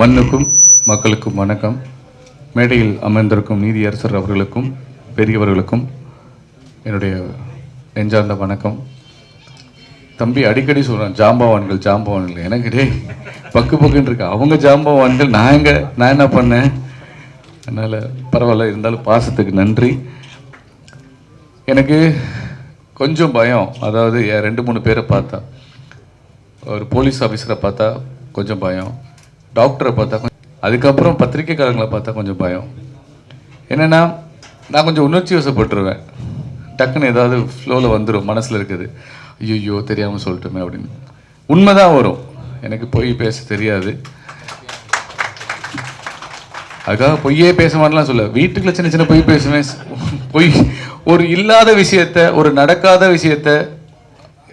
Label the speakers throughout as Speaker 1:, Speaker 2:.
Speaker 1: மண்ணுக்கும் மக்களுக்கும் வணக்கம். மேடையில் அமர்ந்திருக்கும் நீதியரசர் அவர்களுக்கும் பெரியவர்களுக்கும் என்னுடைய நெஞ்சார்ந்த வணக்கம். தம்பி அடிக்கடி சொல்கிறேன் ஜாம்பவான்கள் ஜாம்பவான்கள். எனக்கு டே பக்கு பக்குன்னு இருக்கு. அவங்க ஜாம்பவான்கள் நான் எங்கே நான் என்ன பண்ணேன்? அதனால் பரவாயில்ல இருந்தாலும் பாசத்துக்கு நன்றி. எனக்கு கொஞ்சம் பயம். அதாவது என் ரெண்டு மூணு பேரை பார்த்தா ஒரு போலீஸ் ஆஃபீஸரை பார்த்தா கொஞ்சம் பயம். டாக்டரை பார்த்தா கொஞ்சம் அதுக்கப்புறம் பத்திரிக்கைக்காரங்களை பார்த்தா கொஞ்சம் பயம். என்னென்னா நான் கொஞ்சம் உணர்ச்சி வசப்பட்டுருவேன். டக்குன்னு ஏதாவது ஃப்ளோவில் வந்துடும் மனசில் இருக்குது. ஐயோ தெரியாமல் சொல்லிட்டுமே அப்படின்னு. உண்மை தான் வரும். எனக்கு பொய் பேச தெரியாது. அதுக்காக பொய்யே பேச மாட்டேலாம் சொல்ல. வீட்டுக்குள்ள சின்ன சின்ன பொய் பேசுவேன். பொய் ஒரு இல்லாத விஷயத்த ஒரு நடக்காத விஷயத்த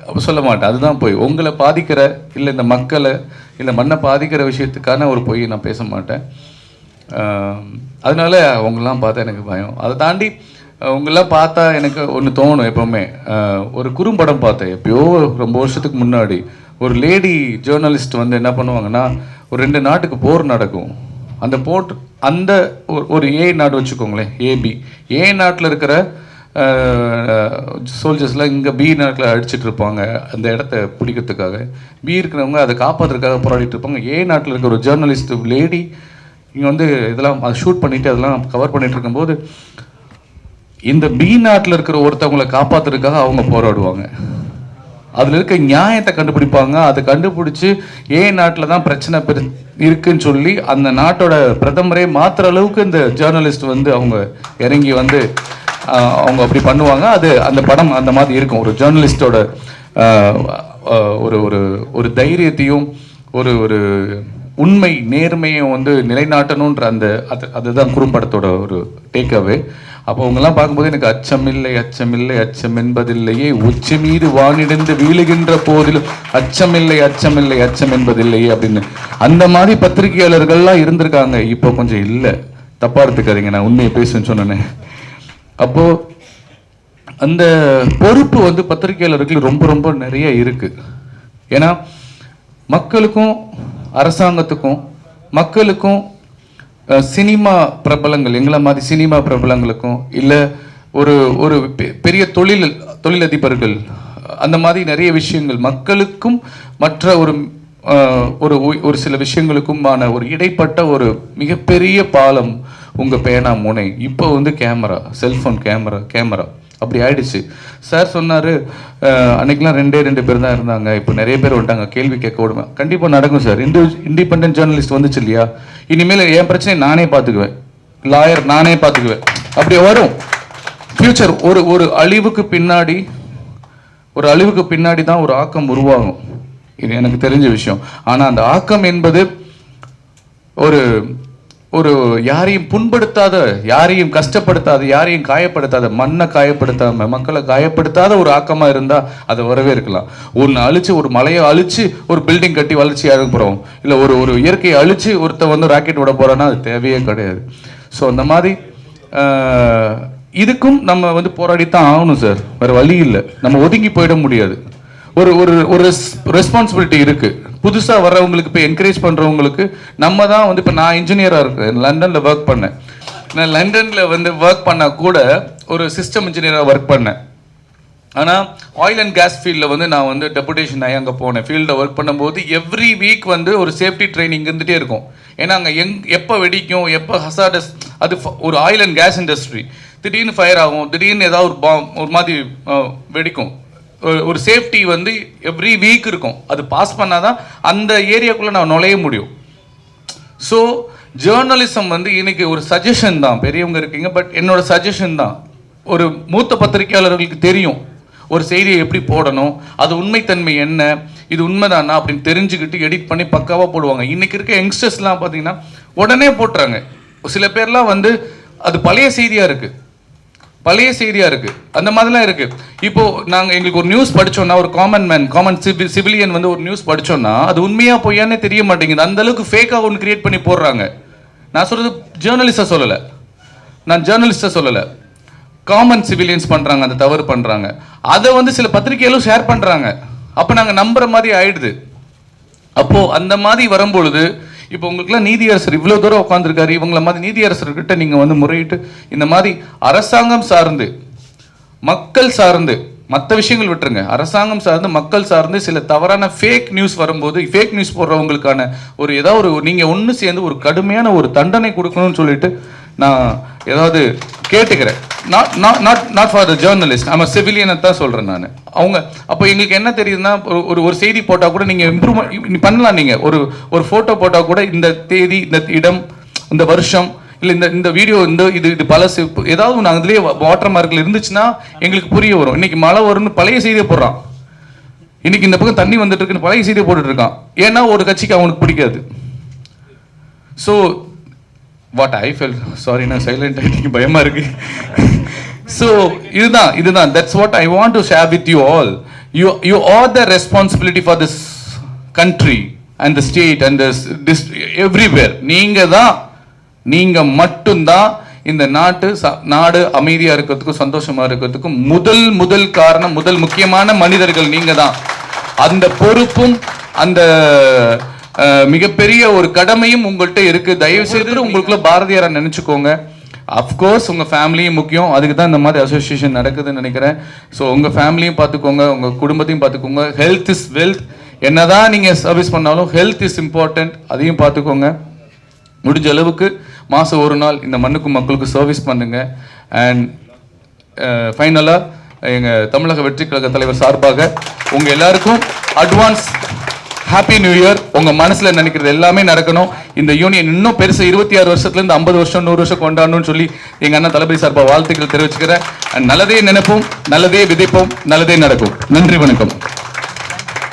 Speaker 1: அப்போ சொல்ல மாட்டேன். அதுதான் போய். உங்களை பாதிக்கிற இல்லை இந்த மக்களை இல்லை மண்ணை பாதிக்கிற விஷயத்துக்கான ஒரு பொய் நான் பேச மாட்டேன். அதனால அவங்களாம் பார்த்தா எனக்கு பயம். அதை தாண்டி அவங்களாம் பார்த்தா எனக்கு ஒன்று தோணும் எப்பவுமே. ஒரு குறும்படம் பார்த்தேன். எப்பயோ ரொம்ப வருஷத்துக்கு முன்னாடி ஒரு லேடி ஜேர்னலிஸ்ட் வந்து என்ன பண்ணுவாங்கன்னா ஒரு ரெண்டு நாட்டுக்கு போர் நடக்கும். அந்த போட் அந்த ஒரு- ஒரு ஏ நாடு வச்சுக்கோங்களேன் ஏபி ஏ நாட்டில் இருக்கிற சோல்ஜர்ஸ்லாம் இங்கே பி நாட்டில் அடிச்சுட்டு இருப்பாங்க அந்த இடத்த பிடிக்கிறதுக்காக. பி இருக்கிறவங்க அதை காப்பாற்றுறதுக்காக போராடிட்டு இருப்பாங்க. ஏ நாட்டில் இருக்கிற ஒரு ஜேர்னலிஸ்ட் லேடி இங்கே வந்து இதெல்லாம் அதை ஷூட் பண்ணிட்டு அதெல்லாம் கவர் பண்ணிட்டு இருக்கும்போது இந்த பி நாட்டில் இருக்கிற ஒருத்தவங்களை காப்பாற்றுறதுக்காக அவங்க போராடுவாங்க. அதில் இருக்க நியாயத்தை கண்டுபிடிப்பாங்க. அதை கண்டுபிடிச்சு ஏ நாட்டில் தான் பிரச்சனை பெரு இருக்குன்னு சொல்லி அந்த நாட்டோட பிரதமரே மாற்றுற அளவுக்கு இந்த ஜேர்னலிஸ்ட் வந்து அவங்க இறங்கி வந்து அவங்க அப்படி பண்ணுவாங்க. அது அந்த படம் அந்த மாதிரி இருக்கும். ஒரு ஜேர்னலிஸ்டோட ஒரு ஒரு ஒரு தைரியத்தையும் ஒரு ஒரு உண்மை நேர்மையும் வந்து நிலைநாட்டணுன்ற அந்த அது அதுதான் குறும்படத்தோட ஒரு டேக்அவே அப்போ அவங்கெல்லாம் பார்க்கும்போது எனக்கு அச்சமில்லை அச்சமில்லை அச்சம் என்பதில்லையே. உச்சி மீது வானிடந்து வீழுகின்ற போதிலும் அச்சமில்லை அச்சமில்லை அச்சம் என்பதில்லையே அப்படின்னு. அந்த மாதிரி பத்திரிகையாளர்கள்லாம் இருந்திருக்காங்க. இப்போ கொஞ்சம் இல்லை. தப்பா எடுத்துக்காதீங்க. நான் உண்மையை பேசுன்னு சொன்னேனே. அப்போ அந்த பொறுப்பு வந்து பத்திரிகையாளர்களுக்கு ரொம்ப ரொம்ப நிறைய இருக்கு. ஏன்னா மக்களுக்கும் அரசாங்கத்துக்கும் மக்களுக்கும் சினிமா பிரபலங்கள் எங்களை மாதிரி சினிமா பிரபலங்களுக்கும் இல்லை ஒரு ஒரு பெ- பெரிய தொழில் தொழிலதிபர்கள் அந்த மாதிரி நிறைய விஷயங்கள் மக்களுக்கும் மற்ற ஒரு ஒரு ஒரு சில விஷயங்களுக்குமான ஒரு இடைப்பட்ட ஒரு மிகப்பெரிய பாலம் உங்கள் பேனா முனை. இப்போ வந்து கேமரா செல்ஃபோன் கேமரா கேமரா. அப்படி ஆயிடுச்சு. சார் சொன்னார் அன்னைக்கெலாம் அன்னைக்கெல்லாம் ரெண்டே ரெண்டு பேர் தான் இருந்தாங்க. இப்போ நிறைய பேர் வந்துட்டாங்க. கேள்வி கேட்க விடுங்க கண்டிப்பாக நடக்கும் சார். இண்டு இண்டிபெண்ட் ஜேர்னலிஸ்ட் வந்துச்சு இல்லையா? இனிமேல் என் பிரச்சனை நானே பார்த்துக்குவேன். லாயர் நானே பார்த்துக்குவேன். அப்படி வரும். ஃப்யூச்சர் ஒரு ஒரு அழிவுக்கு பின்னாடி ஒரு அழிவுக்கு பின்னாடி தான் ஒரு ஆக்கம் உருவாகும். இது எனக்கு தெரிஞ்ச விஷயம். ஆனால் அந்த ஆக்கம் என்பது ஒரு யாரையும் புண்படுத்தாத யாரையும் கஷ்டப்படுத்தாத யாரையும் காயப்படுத்தாத மண்ணை காயப்படுத்தாம மக்களை காயப்படுத்தாத ஒரு ஆக்கமா இருந்தா அதை வரவே இருக்கலாம். ஒன்று அழிச்சு ஒரு மலையை அழிச்சு ஒரு பில்டிங் கட்டி வளர்ச்சி போறோம்? இல்ல ஒரு ஒரு இயற்கையை அழிச்சு ஒருத்த வந்து ராக்கெட் விட போறான்னா அது தேவையே கிடையாது. ஸோ அந்த மாதிரி இதுக்கும் நம்ம வந்து போராடித்தான் ஆகணும் சார் வேற வழி இல்லை. நம்ம ஒதுங்கி போயிட முடியாது. ஒரு ஒரு ஒரு ரெஸ்பான்சிபிலிட்டி இருக்குது புதுசாக வர்றவங்களுக்கு இப்போ என்கரேஜ் பண்ணுறவங்களுக்கு நம்ம தான் வந்து இப்போ நான் இன்ஜினியராக இருக்கேன் லண்டனில் ஒர்க் பண்ணேன். நான் லண்டனில் வந்து ஒர்க் பண்ணால் கூட ஒரு சிஸ்டம் இன்ஜினியராக ஒர்க் பண்ணேன். ஆனால் ஆயில் அண்ட் கேஸ் ஃபீல்டில் வந்து நான் வந்து டெபுடேஷன் ஆகி அங்கே போனேன். ஃபீல்டில் ஒர்க் பண்ணும்போது எவ்ரி வீக் வந்து ஒரு சேஃப்டி ட்ரைனிங் இருந்துகிட்டே இருக்கும். ஏன்னா அங்கே எங் எப்போ வெடிக்கும் எப்போ ஹசாடஸ் அது ஃப- ஒரு ஆயில் அண்ட் கேஸ் இண்டஸ்ட்ரி திடீர்னு ஃபயர் ஆகும் திடீர்னு ஏதாவது ஒரு பாம் ஒரு மாதிரி வெடிக்கும். ஒரு- சேஃப்டி வந்து எவ்ரி வீக் இருக்கும். அது பாஸ் பண்ணால் தான் அந்த ஏரியாக்குள்ளே நான் நுழைய முடியும். ஸோ ஜேர்னலிசம் வந்து இன்றைக்கி ஒரு சஜஷன் தான். பெரியவங்க இருக்கீங்க பட் என்னோட சஜஷன் தான். ஒரு மூத்த பத்திரிகையாளர்களுக்கு தெரியும் ஒரு செய்தியை எப்படி போடணும் அது உண்மைத்தன்மை என்ன இது உண்மைதானா அப்படின்னு தெரிஞ்சுக்கிட்டு எடிட் பண்ணி பக்காவாக போடுவாங்க. இன்றைக்கி இருக்க யங்ஸ்டர்ஸ்லாம் பார்த்தீங்கன்னா உடனே போட்டுறாங்க. சில பேர்லாம் வந்து அது பழைய செய்தியாக இருக்குது பழைய செய்தியா இருக்கு? அந்த மாதிரிலாம் இருக்கு. இப்போ நாங்க எங்களுக்கு ஒரு நியூஸ் படிச்சோம்னா ஒரு காமன் மேன் காமன் சிவிலியன் வந்து ஒரு நியூஸ் படிச்சோம்னா அது உண்மையா பொய்யானே தெரிய மாட்டேங்குது. அந்த அளவுக்கு ஒன்று கிரியேட் பண்ணி போடுறாங்க. நான் சொல்றது ஜேர்னலிஸ்டா சொல்லல. நான் ஜேர்னலிஸ்டா சொல்லல. காமன் சிவிலியன்ஸ் பண்றாங்க அந்த தவறு பண்றாங்க. அதை வந்து சில பத்திரிகைகளும் ஷேர் பண்றாங்க. அப்ப நாங்க நம்புற மாதிரி ஆயிடுது. அப்போ அந்த மாதிரி வரும்பொழுது இப்போ உங்களுக்குலாம் நீதியரசர் இவ்வளோ தூரம் உட்காந்துருக்காரு இவங்கள மாதிரி நீதியரசர்கிட்ட நீங்கள் வந்து முறையிட்டு இந்த மாதிரி அரசாங்கம் சார்ந்து மக்கள் சார்ந்து மற்ற விஷயங்கள் விட்டுருங்க. அரசாங்கம் சார்ந்து மக்கள் சார்ந்து சில தவறான ஃபேக் நியூஸ் வரும்போது ஃபேக் நியூஸ் போடுறவங்களுக்கான ஒரு ஏதாவது ஒரு நீங்கள் ஒன்று சேர்ந்து ஒரு கடுமையான ஒரு தண்டனை கொடுக்கணும்னு சொல்லிட்டு நான் ஏதாவது கேட்டுக்கிறேன். Not not not not for the journalist நம்ம சிவிலியனை தான் சொல்கிறேன் நான். அவங்க அப்போ எங்களுக்கு என்ன தெரியுதுன்னா ஒரு- ஒரு ஒரு செய்தி போட்டால் கூட நீங்கள் இம்ப்ரூவ்மெண்ட் பண்ணலாம் நீங்கள் ஒரு ஒரு ஃபோட்டோ போட்டால் கூட இந்த தேதி இந்த இடம் இந்த வருஷம் இல்லை இந்த இந்த வீடியோ இந்த இது இது பழசு இப்போ ஏதாவது ஒன்று அதுலேயே வாட்டர் மார்க்கில் இருந்துச்சுன்னா எங்களுக்கு புரிய வரும். இன்னைக்கு மழை வரும்னு பழைய செய்தியை போடுறான். இன்னைக்கு இந்த பக்கம் தண்ணி வந்துட்டு இருக்குன்னு பழைய செய்தியை போட்டுட்டு இருக்கான். ஏன்னா ஒரு கட்சிக்கு அவனுக்கு பிடிக்காது. So what I fell sorry நான் சைலண்ட் ஆகிட்டு பயமாக இருக்கு. ஸோ இதுதான் இதுதான். That's what I want to share with you all you you are the responsibility for this country and the state and this everywhere நீங்கள் தான் நீங்கள் மட்டும்தான் இந்த நாட்டு ச- நாடு அமைதியாக இருக்கிறதுக்கும் சந்தோஷமாக இருக்கிறதுக்கும் முதல் முதல் காரணம் முதல் முக்கியமான மனிதர்கள் நீங்கள் தான். அந்த பொறுப்பும் அந்த மிகப்பெரிய ஒரு கடமையும் உங்கள்கிட்ட இருக்கு. தயவு செய்து உங்களுக்குள்ள பாரதியாரா நினைச்சுக்கோங்க. அஃப்கோர்ஸ் உங்க ஃபேமிலியும் முக்கியம். அதுக்கு தான் இந்த மாதிரி அசோசியேஷன் நடக்குதுன்னு நினைக்கிறேன். ஸோ உங்க ஃபேமிலியும் பார்த்துக்கோங்க. உங்க குடும்பத்தையும் பார்த்துக்கோங்க. ஹெல்த் இஸ் வெல்த் என்னதான் நீங்க சர்வீஸ் பண்ணாலும் ஹெல்த் இஸ் இம்பார்ட்டன்ட் அதையும் பார்த்துக்கோங்க. முடிஞ்ச அளவுக்கு மாதம் ஒரு நாள் இந்த மண்ணுக்கும் மக்களுக்கும் சர்வீஸ் பண்ணுங்க. அண்ட் ஃபைனலாக எங்கள் தமிழக வெற்றி கழக தலைவர் சார்பாக உங்கள் எல்லாருக்கும் அட்வான்ஸ் ஹாப்பி நியூ இயர் உங்க மனசுல நினைக்கிறது எல்லாமே நடக்கணும். இந்த யூனியன் இன்னும் பெருசு இருபத்தி ஆறு வருஷத்துல இருந்து ஐம்பது வருஷம் நூறு வருஷம் கொண்டாடணும்னு சொல்லி எங்க அண்ணன் தளபதி சார்பா வாழ்த்துக்கள் தெரிவிச்சுக்கிறேன். நல்லதே நினைப்போம் நல்லதே விதைப்போம் நல்லதே நடக்கும். நன்றி வணக்கம்.